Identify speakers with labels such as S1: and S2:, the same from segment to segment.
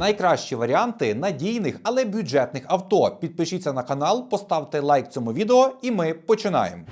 S1: Найкращі варіанти надійних, але бюджетних авто. Підпишіться на канал, поставте лайк цьому відео, і ми починаємо.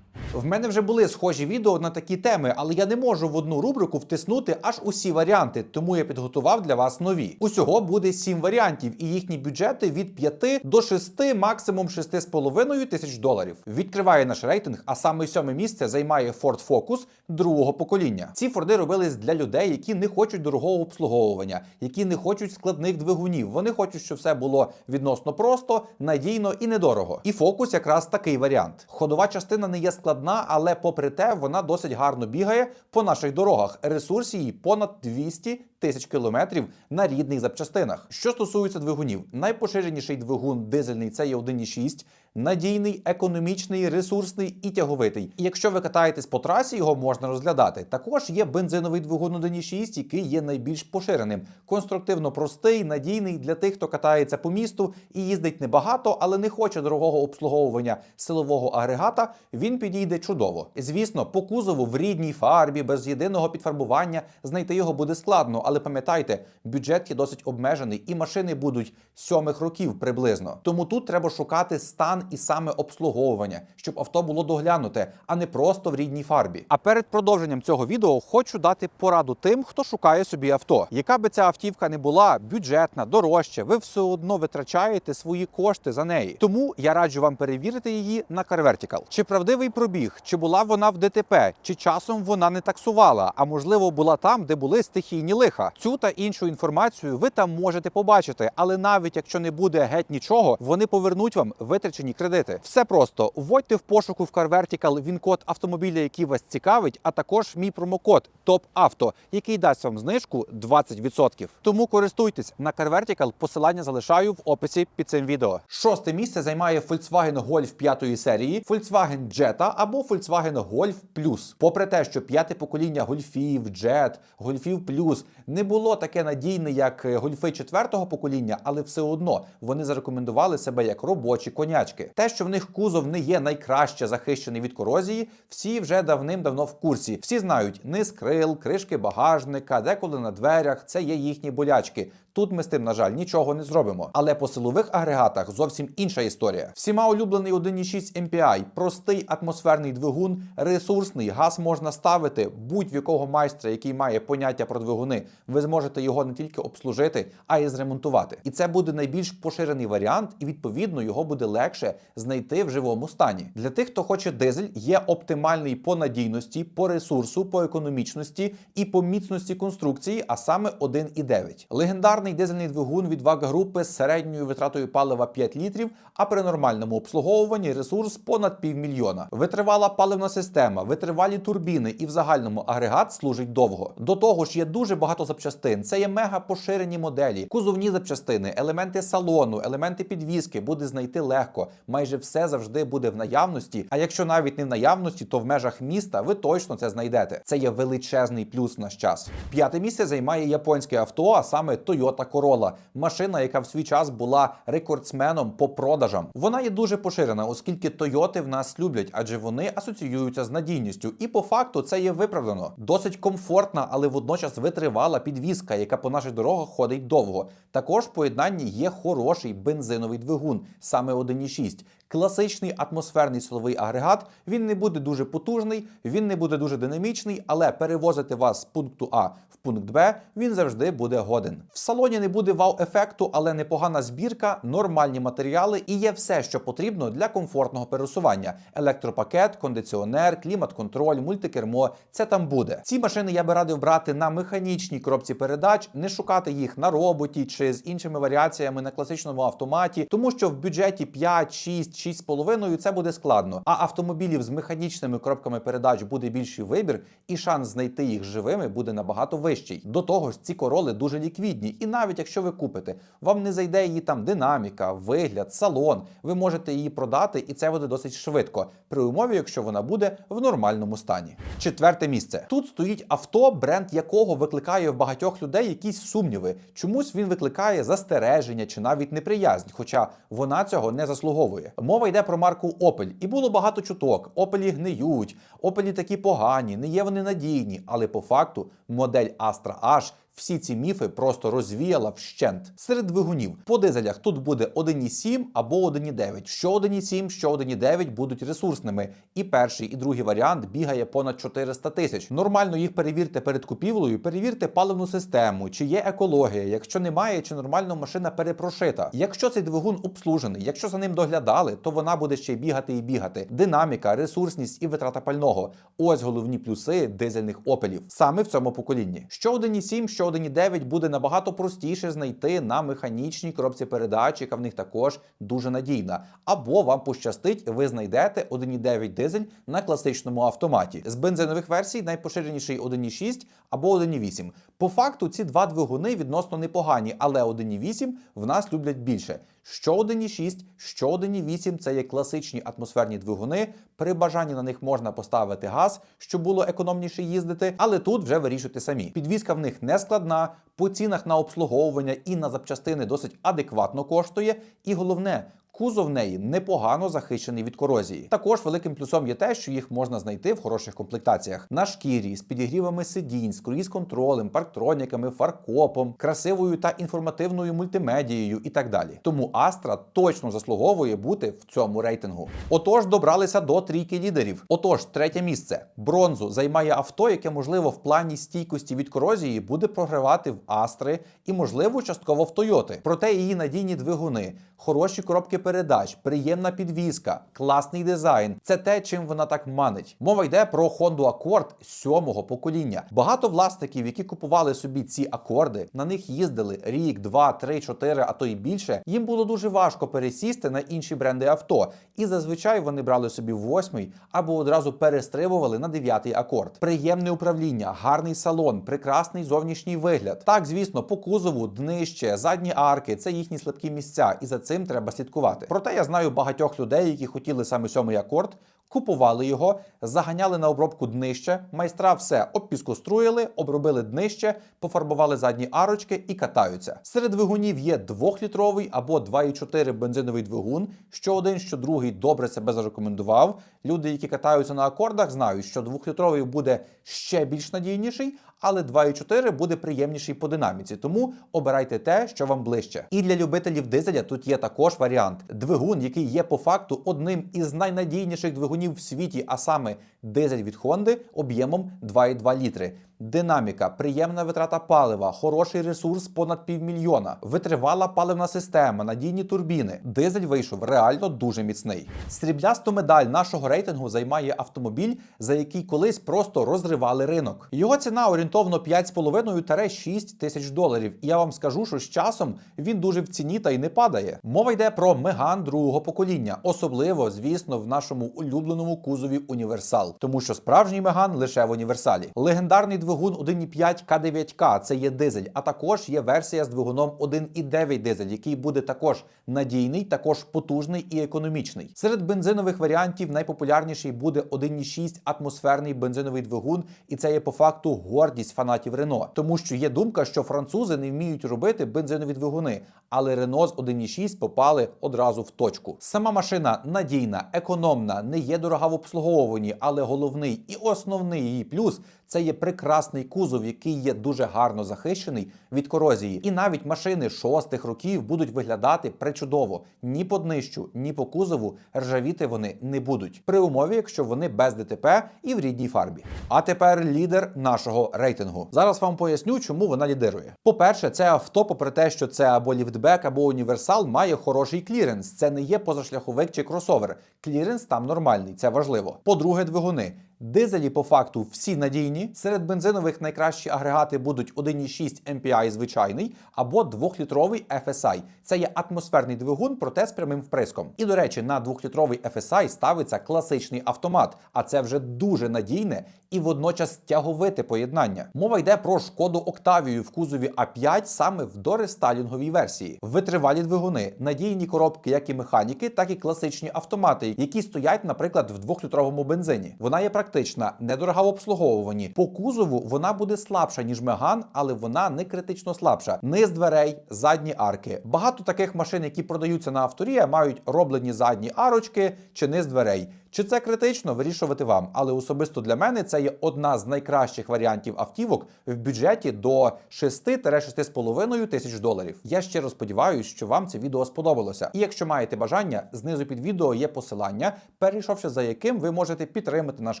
S1: В мене вже були схожі відео на такі теми, але я не можу в одну рубрику втиснути аж усі варіанти, тому я підготував для вас нові. Усього буде 7 варіантів, і їхні бюджети від 5 до 6, максимум 6,5 тисяч доларів. Відкриває наш рейтинг, а саме сьоме місце займає Ford Focus другого покоління. Ці Форди робились для людей, які не хочуть дорогого обслуговування, які не хочуть складних двигунів. Вони хочуть, щоб все було відносно просто, надійно і недорого. І Focus якраз такий варіант. Ходова частина не є складна, але попри те, вона досить гарно бігає по наших дорогах. Ресурс її понад 200 тисяч кілометрів на рідних запчастинах. Що стосується двигунів, найпоширеніший двигун дизельний це є 1,6, надійний, економічний, ресурсний і тяговитий. І якщо ви катаєтесь по трасі, його можна розглядати. Також є бензиновий двигун 1,6, який є найбільш поширеним. Конструктивно простий, надійний для тих, хто катається по місту і їздить небагато, але не хоче дорогого обслуговування силового агрегата. Він підійде чудово. Звісно, по кузову в рідній фарбі, без єдиного підфарбування знайти його буде складно, але пам'ятайте, бюджет є досить обмежений, і машини будуть сьомих років приблизно. Тому тут треба шукати стан і саме обслуговування, щоб авто було доглянуте, а не просто в рідній фарбі. А перед продовженням цього відео хочу дати пораду тим, хто шукає собі авто. Яка би ця автівка не була бюджетна, дорожча, ви все одно витрачаєте свої кошти за неї. Тому я раджу вам перевірити її на CarVertical. Чи правдивий пробіг, чи була вона в ДТП, чи часом вона не таксувала, а можливо була там, де були стихійні лиха. Цю та іншу інформацію ви там можете побачити, але навіть якщо не буде геть нічого, вони повернуть вам витрачені кредити. Все просто вводьте в пошуку в CarVertical він-код автомобіля, який вас цікавить, а також мій промокод ТОПАВТО, який дасть вам знижку 20%. Тому користуйтесь на CarVertical, посилання залишаю в описі під цим відео. Шосте місце займає Volkswagen Golf 5 серії, Volkswagen Jetta або Volkswagen Golf Plus. Попри те, що п'яте покоління гольфів, Jet, гольфів Plus не було таке надійне, як гольфи четвертого покоління, але все одно вони зарекомендували себе як робочі конячки. Те, що в них кузов не є найкраще захищений від корозії, всі вже давним-давно в курсі. Всі знають низ крил, кришки багажника, деколи на дверях. Це є їхні болячки. Тут ми з тим, на жаль, нічого не зробимо. Але по силових агрегатах зовсім інша історія. Всіма улюблений 1.6 MPI, простий атмосферний двигун, ресурсний, газ можна ставити будь-в якого майстра, який має поняття про двигуни. Ви зможете його не тільки обслужити, а й зремонтувати. І це буде найбільш поширений варіант, і відповідно його буде легше знайти в живому стані. Для тих, хто хоче дизель, є оптимальний по надійності, по ресурсу, по економічності і по міцності конструкції, а саме 1.9. Легендарний дизельний двигун від ВАГ групи з середньою витратою палива 5 літрів, а при нормальному обслуговуванні ресурс понад півмільйона. Витривала паливна система, витривалі турбіни і в загальному агрегат служить довго. До того ж, є дуже багато запчастин. Це є мега поширені моделі, кузовні запчастини, елементи салону, елементи підвіски буде знайти легко. Майже все завжди буде в наявності. А якщо навіть не в наявності, то в межах міста ви точно це знайдете. Це є величезний плюс в наш час. П'яте місце займає японське авто, а саме Toyota Corolla. Машина, яка в свій час була рекордсменом по продажам. Вона є дуже поширена, оскільки Тойоти в нас люблять, адже вони асоціюються з надійністю. І по факту це є виправдано. Досить комфортна, але водночас витривала підвізка, яка по наших дорогах ходить довго. Також в поєднанні є хороший бензиновий двигун, саме 1.6. Класичний атмосферний силовий агрегат. Він не буде дуже потужний, він не буде дуже динамічний, але перевозити вас з пункту А в пункт Б він завжди буде годен. В салоні не буде вау-ефекту, але непогана збірка, нормальні матеріали і є все, що потрібно для комфортного пересування: електропакет, кондиціонер, клімат-контроль, мультикермо. Це там буде. Ці машини я би радив брати на механічній коробці передач, не шукати їх на роботі чи з іншими варіаціями на класичному автоматі, тому що в бюджеті 5, 6, 6,5 це буде складно. А автомобілів з механічними коробками передач буде більший вибір, і шанс знайти їх живими буде набагато вищий. До того ж, ці короли дуже ліквідні і навіть якщо ви купите, вам не зайде її там динаміка, вигляд, салон. Ви можете її продати, і це буде досить швидко, при умові, якщо вона буде в нормальному стані. Четверте місце. Тут стоїть авто, бренд якого викликає в багатьох людей якісь сумніви. Чомусь він викликає застереження чи навіть неприязнь, хоча вона цього не заслуговує. Мова йде про марку Opel, і було багато чуток. Опелі гниють, Опелі такі погані, не є вони надійні, але по факту модель Astra H всі ці міфи просто розвіяла вщент. Серед двигунів по дизелях тут буде 1,7 або 1,9. Що 1,7, що 1,9 будуть ресурсними. І перший, і другий варіант бігає понад 400 тисяч. Нормально їх перевірте перед купівлею, перевірте паливну систему, чи є екологія. Якщо немає, чи нормально машина перепрошита. Якщо цей двигун обслужений, якщо за ним доглядали, то вона буде ще бігати і бігати. Динаміка, ресурсність і витрата пального. Ось головні плюси дизельних опелів саме в цьому поколінні. Що 1,7, що 1,9 буде набагато простіше знайти на механічній коробці передач, яка в них також дуже надійна. Або вам пощастить, ви знайдете 1,9 дизель на класичному автоматі. З бензинових версій найпоширеніший 1,6 або 1,8. По факту ці два двигуни відносно непогані, але 1,8 в нас люблять більше. Що 1,6, що 1,8 це є класичні атмосферні двигуни. При бажанні на них можна поставити газ, щоб було економніше їздити, але тут вже вирішуйте самі. Підвізка в них не складна, по цінах на обслуговування і на запчастини досить адекватно коштує. І головне, Кузов в неї непогано захищений від корозії. Також великим плюсом є те, що їх можна знайти в хороших комплектаціях на шкірі з підігрівами сидінь, з круїз-контролем, парктроніками, фаркопом, красивою та інформативною мультимедією і так далі. Тому Astra точно заслуговує бути в цьому рейтингу. Отож, добралися до трійки лідерів. Отож, третє місце бронзу займає авто, яке можливо в плані стійкості від корозії буде програвати в Астри і, можливо, частково в Тойоти. Проте її надійні двигуни, хороші коробки передач, приємна підвізка, класний дизайн це те, чим вона так манить. Мова йде про Honda Accord сьомого покоління. Багато власників, які купували собі ці акорди, на них їздили рік, два, три, чотири, а то й більше. Їм було дуже важко пересісти на інші бренди авто, і зазвичай вони брали собі восьмий або одразу перестрибували на дев'ятий акорд. Приємне управління, гарний салон, прекрасний зовнішній вигляд. Так, звісно, по кузову, днище, задні арки це їхні слабкі місця, і за цим треба слідкувати. Проте я знаю багатьох людей, які хотіли саме сьомий акорд. Купували його, заганяли на обробку днище, майстра все обпіскоструїли, обробили днище, пофарбували задні арочки і катаються. Серед двигунів є 2-літровий або 2,4 бензиновий двигун. Що один, що другий добре себе зарекомендував. Люди, які катаються на акордах, знають, що 2-літровий буде ще більш надійніший, але 2,4 буде приємніший по динаміці. Тому обирайте те, що вам ближче. І для любителів дизеля тут є також варіант: двигун, який є по факту одним із найнадійніших двигунів в світі, а саме дизель від Honda об'ємом 2,2 літри. Динаміка, приємна витрата палива, хороший ресурс понад півмільйона, витривала паливна система, надійні турбіни. Дизель вийшов реально дуже міцний. Сріблясту медаль нашого рейтингу займає автомобіль, за який колись просто розривали ринок. Його ціна орієнтовно 5,5-6 тисяч доларів. І я вам скажу, що з часом він дуже в ціні та й не падає. Мова йде про Меган другого покоління, особливо, звісно, в нашому улюбленому кузові універсал, тому що справжній Меган лише в універсалі. Легендарний двигун 1,5 К9К це є дизель, а також є версія з двигуном 1,9 дизель, який буде також надійний, також потужний і економічний. Серед бензинових варіантів найпопулярніший буде 1,6 атмосферний бензиновий двигун, і це є по факту гордість фанатів Рено, тому що є думка, що французи не вміють робити бензинові двигуни, але Рено з 1,6 попали одразу в точку. Сама машина надійна, економна, не є дорога в обслуговуванні, але головний і основний її плюс це є прекрасний кузов, який є дуже гарно захищений від корозії. І навіть машини шостих років будуть виглядати пречудово. Ні по днищу, ні по кузову ржавіти вони не будуть. При умові, якщо вони без ДТП і в рідній фарбі. А тепер лідер нашого рейтингу. Зараз вам поясню, чому вона лідирує. По-перше, це авто, попри те, що це або ліфтбек, або універсал, має хороший кліренс. Це не є позашляховик чи кросовер. Кліренс там нормальний, це важливо. По-друге, двигуни. Дизелі по факту всі надійні. Серед бензинових найкращі агрегати будуть 1,6 MPI звичайний або 2-літровий FSI. Це є атмосферний двигун, проте з прямим вприском. І до речі, на 2-літровий FSI ставиться класичний автомат, а це вже дуже надійне і водночас тяговите поєднання. Мова йде про шкоду Октавію в кузові А5 саме в дорестайлінговій версії. Витривалі двигуни, надійні коробки, як і механіки, так і класичні автомати, які стоять, наприклад, в 2-літровому бензині. Вона є практична, недорога в обслуговуванні. По кузову вона буде слабша ніж Меган, але вона не критично слабша. Низ дверей, задні арки. Багато таких машин, які продаються на авторія, мають роблені задні арочки чи низ дверей. Чи це критично, вирішувати вам. Але особисто для мене це є одна з найкращих варіантів автівок в бюджеті до 6-6,5 тисяч доларів. Я щиро сподіваюся, що вам це відео сподобалося. І якщо маєте бажання, знизу під відео є посилання, перейшовши за яким ви можете підтримати наш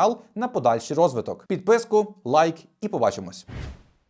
S1: канал на подальший розвиток. Підписку, лайк і побачимось.